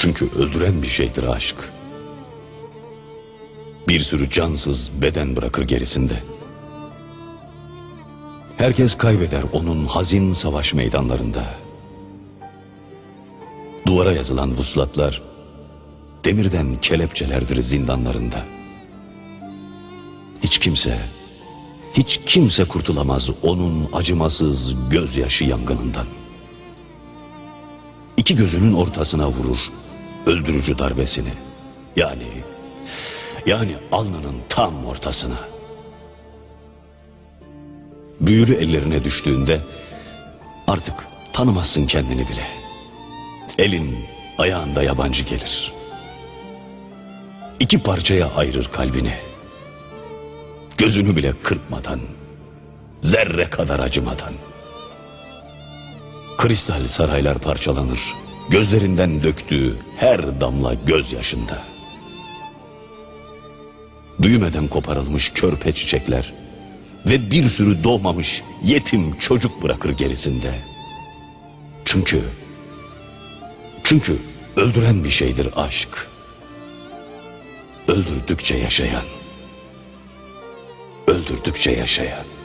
Çünkü öldüren bir şeydir aşk. Bir sürü cansız beden bırakır gerisinde. Herkes kaybeder onun hazin savaş meydanlarında. Duvara yazılan vuslatlar demirden kelepçelerdir zindanlarında. Hiç kimse, hiç kimse kurtulamaz onun acımasız gözyaşı yangınından. İki gözünün ortasına vurur öldürücü darbesini. Yani, yani alnının tam ortasına. Büyülü ellerine düştüğünde artık tanımazsın kendini bile. Elin ayağında yabancı gelir. İki parçaya ayırır kalbini. Gözünü bile kırpmadan, zerre kadar acımadan. Kristal saraylar parçalanır, gözlerinden döktüğü her damla gözyaşında. Büyümeden koparılmış körpe çiçekler ve bir sürü doğmamış yetim çocuk bırakır gerisinde. Çünkü, çünkü öldüren bir şeydir aşk. Öldürdükçe yaşayan, öldürdükçe yaşayan.